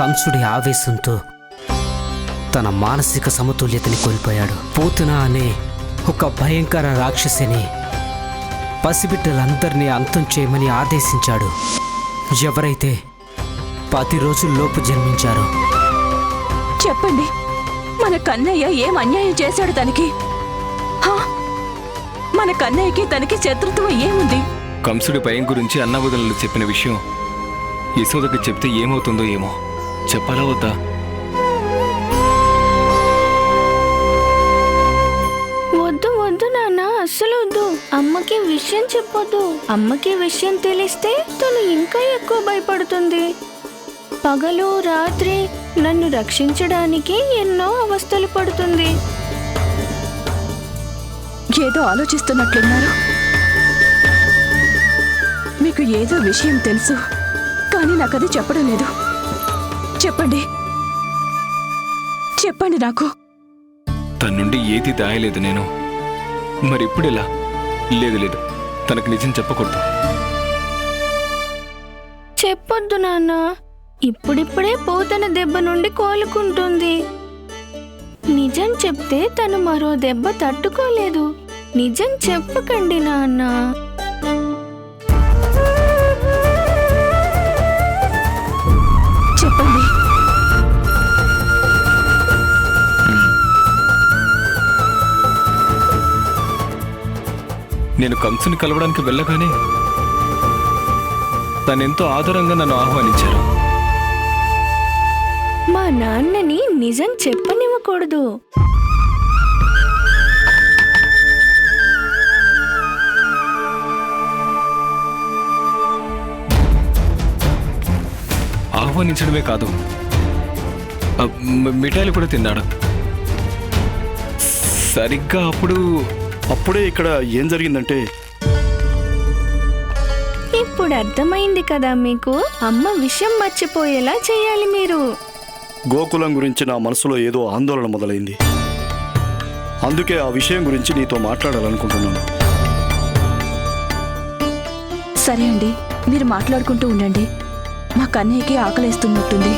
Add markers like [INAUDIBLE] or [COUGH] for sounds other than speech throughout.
కంసుడి ఆవేశంతో తన మానసిక సమతుల్యతని కోల్పోయాడు. పూతన అనే ఒక భయంకర రాక్షసిని పసిబిడ్డలందరినీ అంతం చేయమని ఆదేశించాడు. ఎవరైతే పది రోజుల్లోపు జన్మించారో చెప్పండి. మన కన్నయ్య ఏం అన్యాయం చేశాడు తనకి? హా? మన కన్నయ్యకి తనకి శత్రుత్వం ఏముంది? కంసుడి భయం గురించి అన్నవదనలు చెప్పిన విషయం యశోదకి చెప్తే ఏమవుతుందో ఏమో. చెప్పాలా వద్దా? వద్దు వద్దు నాన్న అస్సలు వద్దు. అమ్మకి విషయం చెప్పొద్దు. అమ్మకి విషయం తెలిస్తే తను ఇంకా ఎక్కువ భయపడుతుంది. పగలు రాత్రి నన్ను రక్షించడానికి ఎన్నో అవస్థలు పడుతుంది. ఏదో ఆలోచిస్తున్నట్లున్నారు. మీకు ఏదో విషయం తెలుసు కానీ నాకు అది చెప్పడం లేదు. చెప్పండి. చెప్పండి నాకు. తన నుండి ఏది దాయలేదు నేను. మరి ఇప్పుడు ఎలా లేదు లేదు. తనకు నిజం చెప్పకూడదు. చెప్పొద్దు నాన్న. ఇప్పుడిప్పుడే పోతన దెబ్బ నుండి కోలుకుంటుంది. నిజం చెప్తే తను మరో దెబ్బ తట్టుకోలేదు. నిజం చెప్పకండి నాన్న. నేను కంసుని కలవడానికి వెళ్ళగానే తనెంతో ఆదరంగా నన్ను ఆహ్వానించారు. మా నాన్నని నిజం చెప్పనివ్వకూడదు. ఆహ్వానించడమే కాదు మిఠాయిలు కూడా తిన్నాడు. సరిగ్గా అప్పుడు అప్పుడే ఇక్కడ ఏం జరిగిందంటే ఇప్పుడు అర్థమైంది కదా మీకు అమ్మ విషయం మర్చిపోయేలా చేయాలి మీరు. గోకులం గురించి నా మనసులో ఏదో ఆందోళన మొదలైంది. అందుకే ఆ విషయం గురించి నీతో మాట్లాడాలనుకుంటున్నాను. సరే అండి మీరు మాట్లాడుకుంటూ ఉండండి. మా కన్నయ్యకి ఆకలేస్తున్నట్టుంది.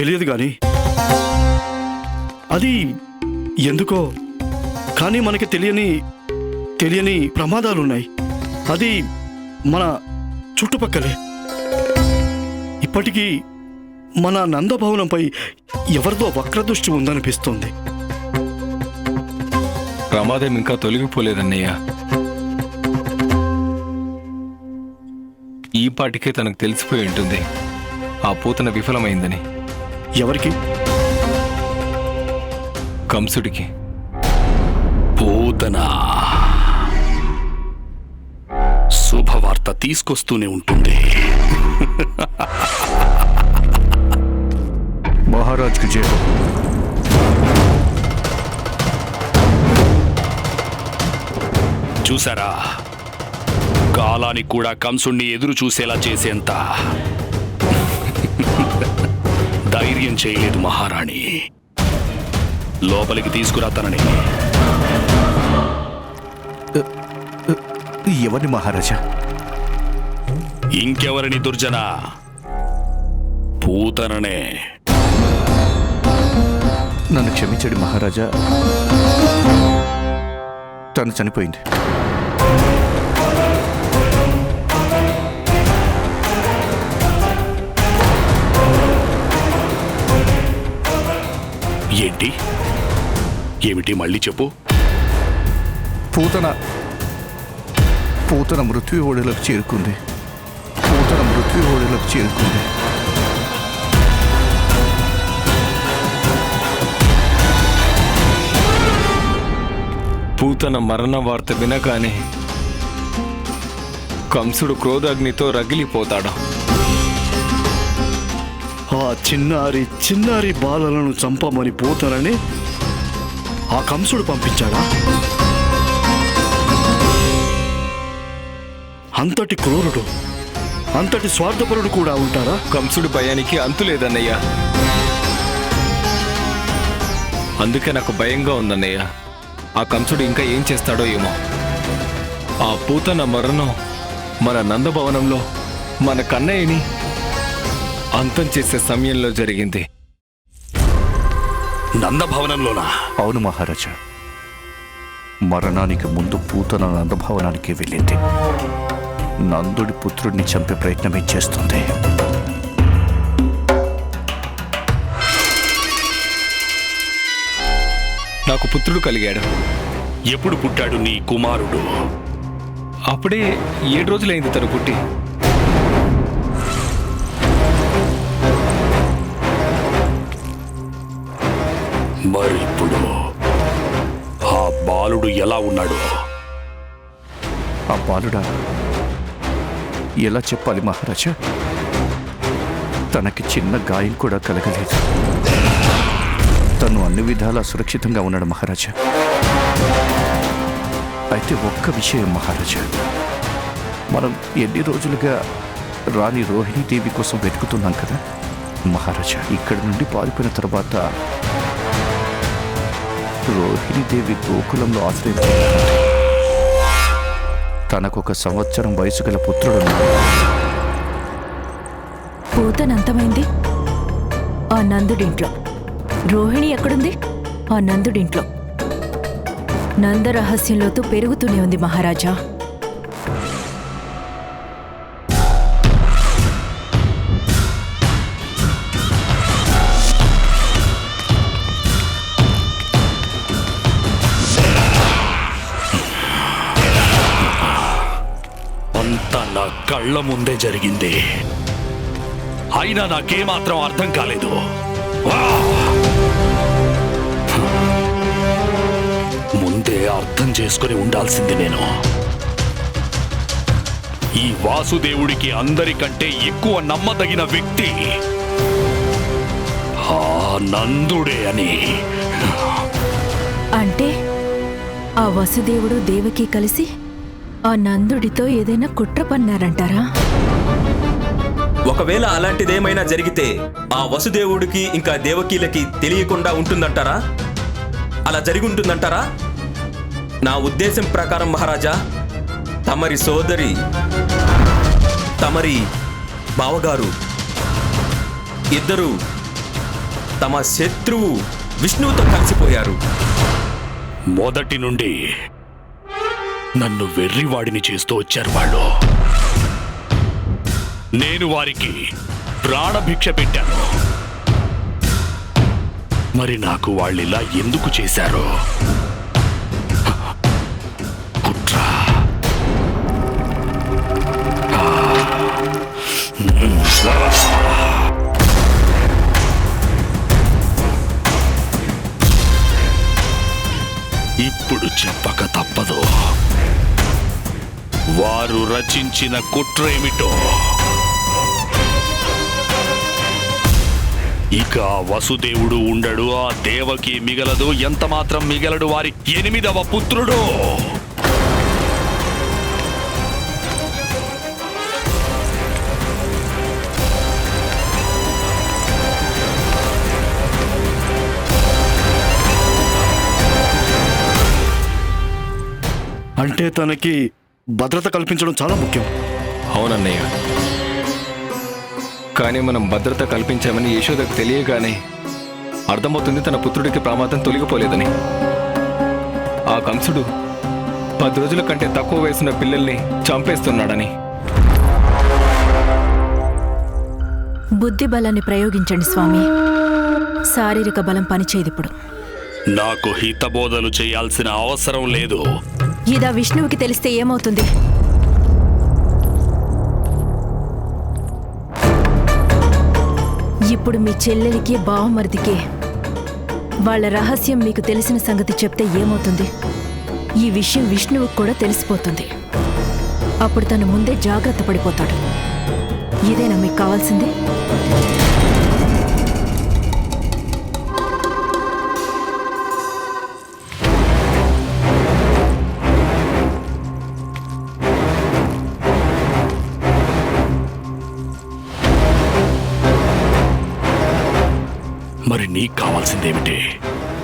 తెలియదు గాని అది ఎందుకో కానీ మనకి తెలియని తెలియని ప్రమాదాలున్నాయి. అది మన చుట్టుపక్కలే. ఇప్పటికీ మన నందభవనంపై ఎవరిదో వక్రదృష్టి ఉందనిపిస్తుంది. ప్రమాదం ఇంకా తొలగిపోలేదన్నయ్య. ఈ పాటికే తనకు తెలిసిపోయి ఉంటుంది. ఆ పూతన విఫలమైందని. ఎవరికి? కంసుడికి. పూతన? శుభవార్త తీసుకొస్తూనే ఉంటుంది. మహారాజ్కి జయ చూసారా? కాలానికి కూడా కంసుణ్ణి ఎదురు చూసేలా చేసేంత. ధైర్యం చేయలేదు మహారాణి. లోపలికి తీసుకురా తనని. ఎవరిని మహారాజా? ఇంకెవరిని దుర్జన? పూతననే. నన్ను క్షమించండి మహారాజా. తను చనిపోయింది. ఏంటి? ఏమిటి మళ్ళీ చెప్పు. పూతన పూతన మృత్యు ఓడిలోకి చేరుకుంది. పూతన మృత్యు ఓడిలోకి చేరుకుంది. పూతన మరణ వార్త వినగానే కంసుడు క్రోధాగ్నితో రగిలిపోతాడు. ఆ చిన్నారి చిన్నారి బాలలను చంపమని పోతానని ఆ కంసుడు పంపించాడా? అంతటి క్రూరుడు అంతటి స్వార్థపరుడు కూడా ఉంటారా కంసుడి భయానికి అంతు లేదన్నయ్యా. అందుకే నాకు భయంగా ఉందన్నయ్య. ఆ కంసుడు ఇంకా ఏం చేస్తాడో ఏమో. ఆ పూతన మరణం మన నందభవనంలో మన కన్నయ్యని అంతం చేసే సమయంలో జరిగింది. నందభవనంలోనా? అవును మహారాజా. మరణానికి ముందు పూతన నందభవనానికి వెళ్ళింది. నందుడి పుత్రుడిని చంపే ప్రయత్నమే చేస్తుంది. నాకు పుత్రుడు కలిగాడు. ఎప్పుడు పుట్టాడు నీ కుమారుడు? అప్పుడే ఏడు రోజులైంది తను పుట్టి. మరిప్పుడు ఆ బాలుడు ఎలా ఉన్నాడు? ఆ బాలుడా ఎలా చెప్పాలి మహారాజా? తనకి చిన్న గాయం కూడా కలగలేదు. తను అన్ని విధాలా సురక్షితంగా ఉన్నాడు మహారాజా. అయితే ఒక్క విషయం మహారాజా. మనం ఎన్ని రోజులుగా రాణి రోహిణీదేవి కోసం వెతుకుతున్నాం కదా? మహారాజా ఇక్కడి నుండి పారిపోయిన తర్వాత రోహిణీదేవి గోకులంలో ఆశ్రయం తనకు తనకొక సంవత్సరం వయసు గల పుత్రుడున్నాడు. పూతనంతమైంది. ఆ నందుడింట్లో. రోహిణి ఎక్కడుంది? ఆ నందుడింట్లో. నంద రహస్యంలోతో పెరుగుతూనే ఉంది మహారాజా. అంతా నా కళ్ళ ముందే జరిగింది. అయినా నాకేమాత్రం అర్థం కాలేదు. ముందే అర్థం చేసుకుని ఉండాల్సింది నేను. ఈ వాసుదేవుడికి అందరికంటే ఎక్కువ నమ్మదగిన వ్యక్తి ఆ నందుడే అని. అంటే ఆ వసుదేవుడు దేవకి కలిసి ఆ నందుడితో ఏదైనా కుట్ర పన్నారంటారా? ఒకవేళ అలాంటిదేమైనా జరిగితే ఆ వసుదేవుడికి ఇంకా దేవకీలకి తెలియకుండా ఉంటుందంటారా? అలా జరిగి ఉంటుందంటారా నా ఉద్దేశం ప్రకారం మహారాజా తమరి సోదరి తమరి బావగారు ఇద్దరు తమ శత్రువు విష్ణువుతో కలిసిపోయారు. మొదటి నుండి నన్ను వెర్రివాడిని చేస్తూ వచ్చారు వాళ్ళు. నేను వారికి ప్రాణభిక్ష పెట్టాను. మరి నాకు వాళ్ళు ఇలా ఎందుకు చేశారు? కుట్ర. ఇప్పుడు చెప్పక వారు రచించిన కుట్రేమిటో. ఇక వసుదేవుడు ఉండడు ఆ దేవకి మిగలదు ఎంత మాత్రం మిగలడు వారి ఎనిమిదవ పుత్రుడు. అంటే తనకి భద్రత కల్పించడం చాలా ముఖ్యం. అవునన్నయ్య. కానీ మనం భద్రత కల్పించామని యశోదకు తెలియగానే అర్థమవుతుంది తన పుత్రుడికి ప్రమాదం తొలగిపోలేదని. ఆ కంసుడు పది రోజుల కంటే తక్కువ వయసున్న పిల్లల్ని చంపేస్తున్నాడని. బుద్ధి బలాన్ని ప్రయోగించండి స్వామి. శారీరక బలం పనిచేయదు ఇప్పుడు. నాకు హితబోధలు చేయాల్సిన అవసరం లేదు. ఇదా విష్ణువుకి తెలిస్తే ఏమవుతుంది? ఇప్పుడు మీ చెల్లెలికి బావమరిదికి వాళ్ళ రహస్యం మీకు తెలిసిన సంగతి చెప్తే ఏమవుతుంది? ఈ విషయం విష్ణువుకు కూడా తెలిసిపోతుంది. అప్పుడు తను ముందే జాగ్రత్త పడిపోతాడు. ఇదేనా మీకు కావాల్సింది? కావాల్సిందేమిటి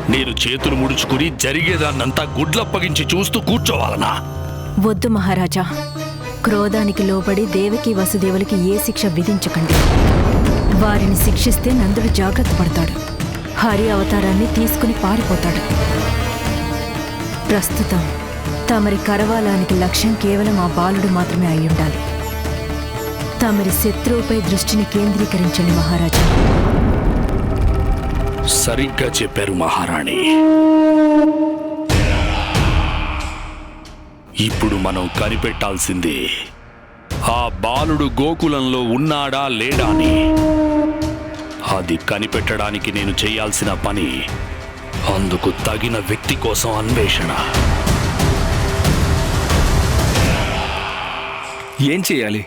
నేను చేతులు ముడుచుకుని జరిగేదాన్నంతా గుడ్లప్పగించి చూస్తూ కూర్చోవాలనా? వద్దు మహారాజా. క్రోధానికి లోబడి దేవకి వసుదేవులకి ఏ శిక్ష విధించకండి. వారిని శిక్షిస్తే నందుడు జాగ్రత్త పడతాడు. హరి అవతారాన్ని తీసుకుని పారిపోతాడు. ప్రస్తుతం తమరి కరవాలానికి లక్ష్యం కేవలం ఆ బాలుడు మాత్రమే అయి ఉండాలి. తమరి శత్రువుపై దృష్టిని కేంద్రీకరించండి మహారాజా. సరిగ్గా చెప్పారు మహారాణి. ఇప్పుడు మనం కనిపెట్టాల్సింది ఆ బాలుడు గోకులంలో ఉన్నాడా లేడా అని. అది కనిపెట్టడానికి నేను చేయాల్సిన పని అందుకు తగిన వ్యక్తి కోసం అన్వేషణ. ఏం చేయాలి?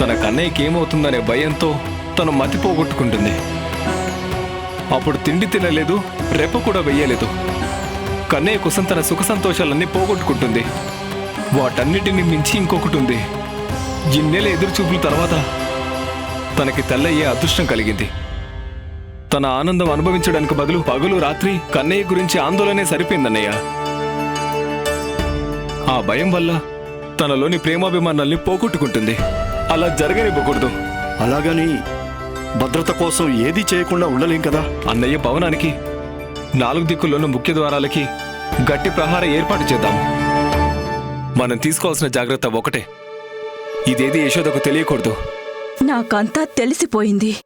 తన కన్నయ్యకి ఏమవుతుందనే భయంతో తను మతి పోగొట్టుకుంటుంది అప్పుడు తిండి తినలేదు రెప్ప కూడా వెయ్యలేదు. కన్నయ్య కోసం తన సుఖ సంతోషాలన్నీ పోగొట్టుకుంటుంది. వాటన్నిటిని మించి ఇంకొకటి ఉంది. ఇన్నేళ్ళ ఎదురుచూపుల తర్వాత తనకి తెల్లయ్యే అదృష్టం కలిగింది. తన ఆనందం అనుభవించడానికి బదులు పగులు రాత్రి కన్నయ్య గురించి ఆందోళనే సరిపోయిందన్నయ్య. ఆ భయం వల్ల తనలోని ప్రేమాభిమానాల్ని పోగొట్టుకుంటుంది. అలా జరగనివ్వకూడదు. అలాగని భద్రత కోసం ఏది చేయకుండా ఉండలేం కదా? అన్నయ్య భవనానికి నాలుగు దిక్కుల్లోనూ ముఖ్య ద్వారాలకి గట్టి ప్రహార ఏర్పాటు చేద్దాం. మనం తీసుకోవాల్సిన జాగ్రత్త ఒకటే. ఇదేది యశోదకు తెలియకూడదు. నాకంతా తెలిసిపోయింది.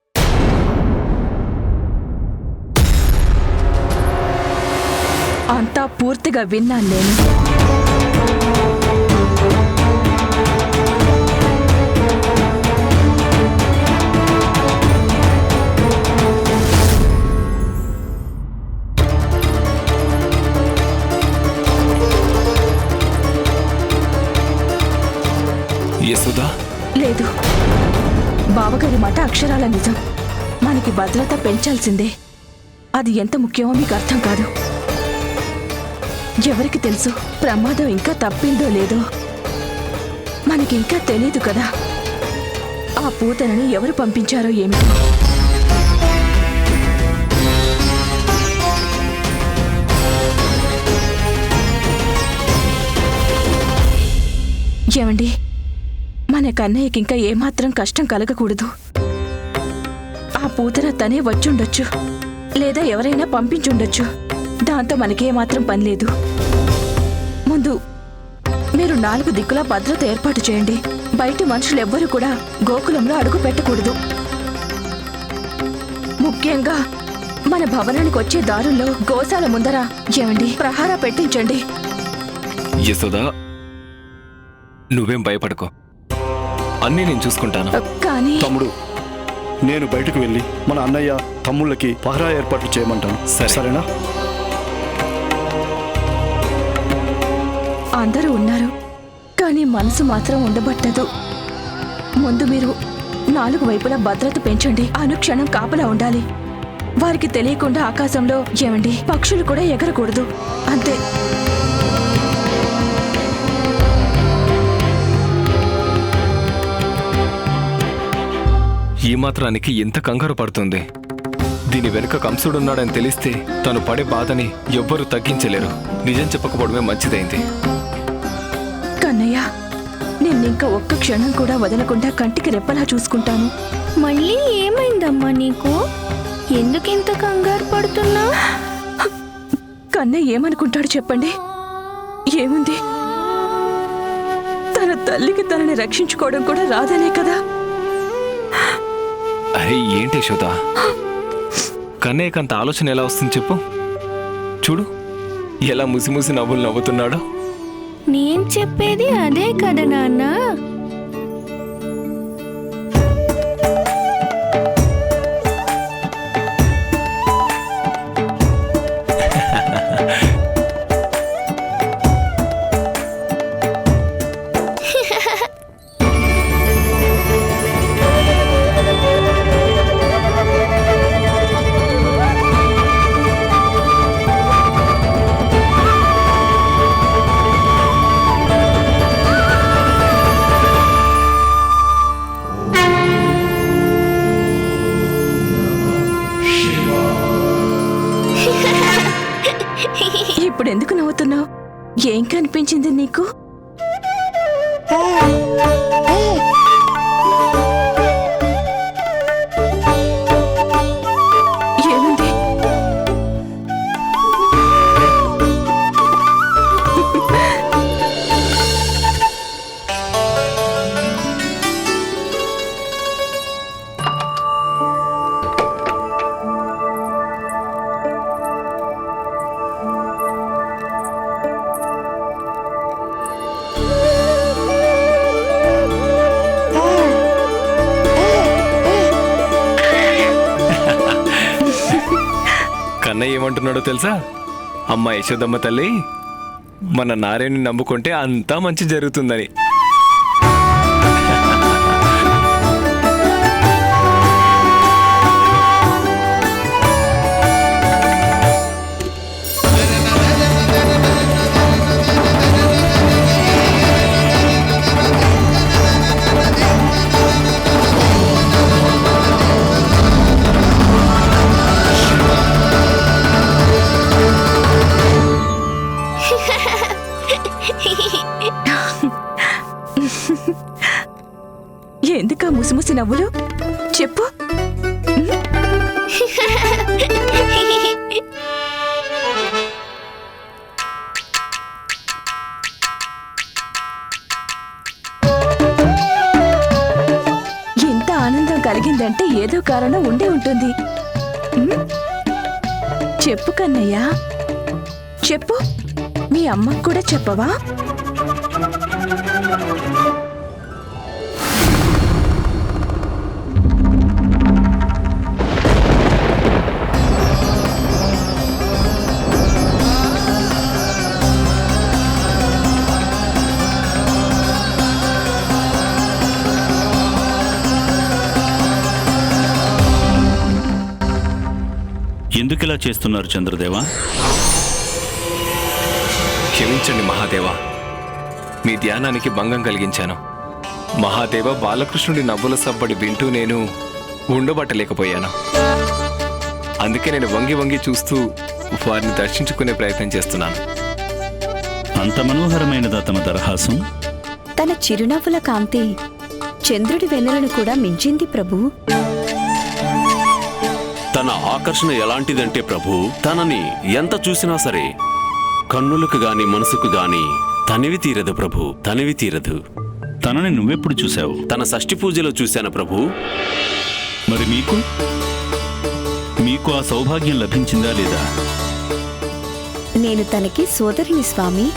అంతా పూర్తిగా విన్నాను నేను. బావగారి మాట అక్షరాల నిజం. మనకి భద్రత పెంచాల్సిందే. అది ఎంత ముఖ్యమో మీకు అర్థం కాదు. ఎవరికి తెలుసు ప్రమాదం ఇంకా తప్పిందో లేదో? మనకి ఇంకా తెలీదు కదా. ఆ పూతనని ఎవరు పంపించారో ఏమిటో ఏమండి? మన కన్నయ్యకి ఇంకా ఏమాత్రం కష్టం కలగకూడదు. ఆ పూతన తనే వచ్చుండొచ్చు. లేదా ఎవరైనా పంపించుండొచ్చు. దాంతో మనకేమాత్రం పని లేదు. ముందు మీరు నాలుగు దిక్కులా భద్రత ఏర్పాటు చేయండి. బయట మనుషులు ఎవ్వరూ కూడా గోకులంలో అడుగు పెట్టకూడదు. ముఖ్యంగా మన భవనానికి వచ్చే దారుల్లో గోశాల ముందర ఏమండి? ప్రహారా పెట్టించండి. యశోదా నువ్వేం భయపడకో. అన్నీ నేను చూసుకుంటాను. కానీ తమ్ముడు నేను బయటకు వెళ్ళి మన అన్నయ్య తమ్ముళ్ళకి పహరా ఏర్పాట్లు చేయమంటాను. సరే. సరేనా? అందరూ ఉన్నారు కానీ మనసు మాత్రం ఉండబట్టదు. ముందు మీరు నాలుగు వైపులా భద్రత పెంచండి. అనుక్షణం కాపలా ఉండాలి. వారికి తెలియకుండా ఆకాశంలో ఏమండి? పక్షులు కూడా ఎగరకూడదు. అంతే. ఈ మాత్రానికి ఎంత కంగారు పడుతుంది. దీని వెనుక కంసుడున్నాడని తెలిస్తే తను పడే బాధని ఎవ్వరూ తగ్గించలేరు. నిజం చెప్పకపోవడమే మంచిదైంది. కన్నయ్య నిన్నింక ఒక్క క్షణం కూడా వదలకుండా కంటికి రెప్పలా చూసుకుంటాను. మళ్ళీ ఏమైందమ్మా నీకు? ఎందుకింత కంగారు పడుతున్నా? కన్నయ్య ఏమనుకుంటాడు చెప్పండి? ఏముంది? తన తల్లికి తనని రక్షించుకోవడం కూడా రాదనే కదా? ఏంటి యశోదా? అంత ఆలోచన ఎలా వస్తుంది చెప్పు. చూడు ఎలా ముసిముసి నవ్వులు నవ్వుతున్నాడో. నేను చెప్పేది అదే కదా నాన్న. ఇప్పుడు ఎందుకు నవ్వుతున్నావు? ఏం కనిపించింది నీకు? అన్నయ్య ఏమంటున్నాడో తెలుసా? అమ్మ యశోదమ్మ తల్లి మన నారాయణని నమ్ముకుంటే అంతా మంచి జరుగుతుందని. ముసిముసి నవ్వులు? చెప్పు. ఎంత ఆనందం కలిగిందంటే ఏదో కారణం ఉండే ఉంటుంది. చెప్పు కన్నయ్య. చెప్పు. మీ అమ్మకు కూడా చెప్పవా? ఎందుకిలా చేస్తున్నారు చంద్రదేవా? క్షమించండి మహాదేవ. మీ ధ్యానానికి భంగం కలిగించాను. మహాదేవ బాలకృష్ణుడి నవ్వుల సబ్బడి వింటూ నేను ఉండబట్టలేకపోయాను. అందుకే నేను వంగి వంగి చూస్తూ వారిని దర్శించుకునే ప్రయత్నం చేస్తున్నాను. అంత మనోహరమైనదా తమ దరహాసం. తన చిరునవ్వుల కాంతి చంద్రుడి వెన్నెలను కూడా మించింది ప్రభు. తన ఆకర్షణ ఎలాంటిదంటే ప్రభు తనని ఎంత చూసినా సరే కన్నులకు గాని మనసుకు గాని తనివి తీరదు ప్రభు తనివి తీరదు. తనని నువ్వెప్పుడు చూశావు? తన షష్ఠి పూజలో చూశాను ప్రభు. మరి మీకు? మీకు ఆ సౌభాగ్యం లభించిందా లేదా? నేను తనకి సోదరుని స్వామి.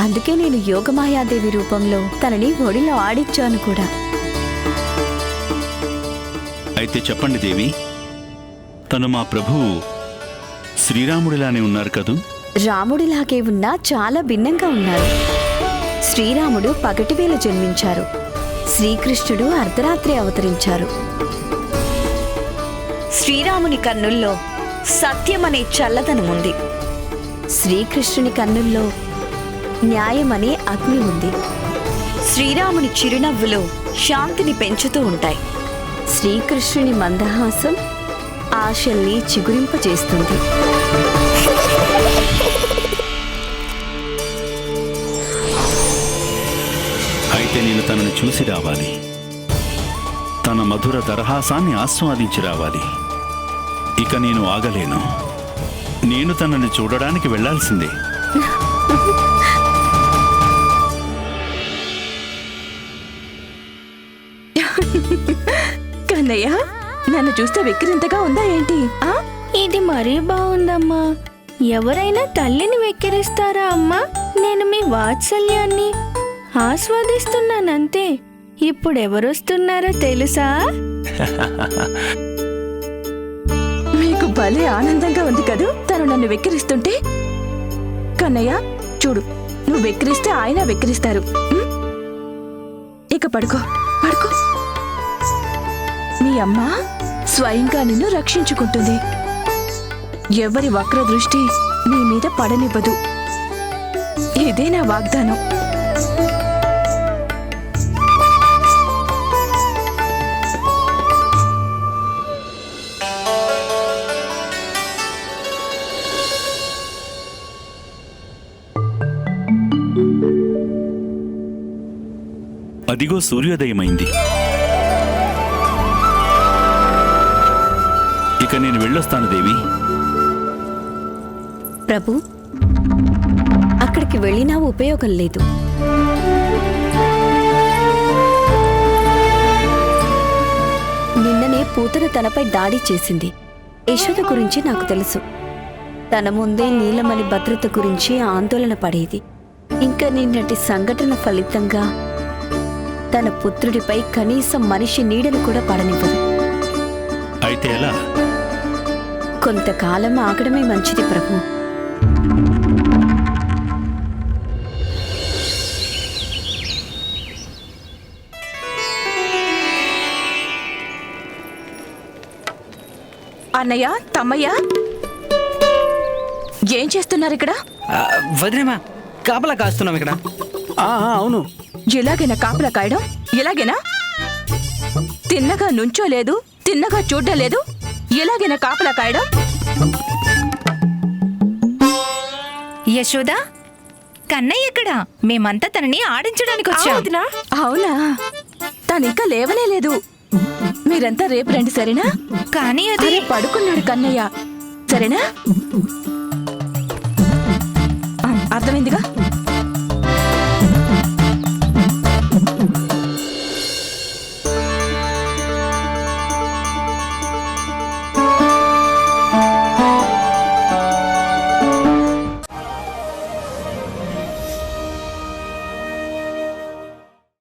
అందుకే నేను యోగమాయాదేవి రూపంలో తనని ఒడిలో ఆడిచ్చాను కూడా. అయితే చెప్పండి దేవి తను మా ప్రభువు శ్రీరాముడిలానే ఉన్నారు కదూ? రాముడిలాగే ఉన్నా చాలా భిన్నంగా ఉన్నారు. శ్రీరాముడు పగటివేళ జన్మించారు. శ్రీకృష్ణుడు అర్ధరాత్రి అవతరించారు. శ్రీరాముని కన్నుల్లో సత్యమనే చల్లదనం ఉంది. శ్రీకృష్ణుని కన్నుల్లో న్యాయమనే అగ్ని ఉంది. శ్రీరాముని చిరునవ్వులు శాంతిని పెంచుతూ ఉంటాయి. శ్రీకృష్ణుని మందహాసం ఆశల్ని చిగురింపజేస్తుంది. అయితే నేను తనని చూసి రావాలి. తన మధుర దరహాసాన్ని ఆస్వాదించి రావాలి. ఇక నేను ఆగలేను. నేను తనని చూడడానికి వెళ్ళాల్సిందే [LAUGHS] కన్నయ్య నన్ను చూస్తే వెక్కిరింతగా ఉందా ఏంటి? ఆ? ఇది మరీ బాగుందమ్మా. ఎవరైనా తల్లిని వెక్కిరిస్తారా అమ్మా? నేను మీ వాత్సల్యాన్ని ఆస్వాదిస్తున్నానంతే. ఇప్పుడు ఎవరొస్తున్నారో తెలుసా? మీకు భలే ఆనందంగా ఉంది కదూ? తను నన్ను వెక్కిరిస్తుంటే. కన్నయ్య చూడు నువ్వు వెక్కిరిస్తే ఆయన వెక్కిరిస్తారు? ఇక పడుకో. నీ అమ్మ స్వయంగా నిన్ను రక్షించుకుంటుంది. ఎవరి వక్ర దృష్టి నీ మీద పడనివ్వదు. ఇదే నా వాగ్దానం. అదిగో సూర్యోదయమైంది. ఇక నేను వెళ్ళొస్తాను దేవి. ప్రభు అక్కడికి వెళ్ళినా ఉపయోగం లేదు. నిన్ననే పూతన తనపై దాడి చేసింది. యశోద గురించి నాకు తెలుసు. తన ముందే నీలమణి భద్రత గురించి ఆందోళన పడేది. ఇంకా నిన్నటి సంఘటన ఫలితంగా తన పుత్రుడిపై కనీసం మనిషి నీడను కూడా పడనివ్వదు. అయితే ఎలా? కొంతకాలం ఆగడమే మంచిది ప్రభు. అన్నయ్య తమ్మయ్య? ఏం చేస్తున్నారు ఇక్కడ? వదిలేమా కాపలా కాస్తున్నాం ఇక్కడ. అవును. ఎలాగైనా కాపలా కాయడం? ఎలాగైనా? తిన్నగా నుంచోలేదు తిన్నగా చూడ్డం లేదు? ఎలాగైనా కాపలా కాయడం? యశోదా కన్నయ్య ఎక్కడ? మేమంతా తనని ఆడించడానికి వచ్చాం. అవునా? తనింకా లేవనే లేదు. మీరంతా రేపు రండి సరేనా? కానీ అది పడుకున్నాడు కన్నయ్య. సరేనా? అర్థమైందిగా?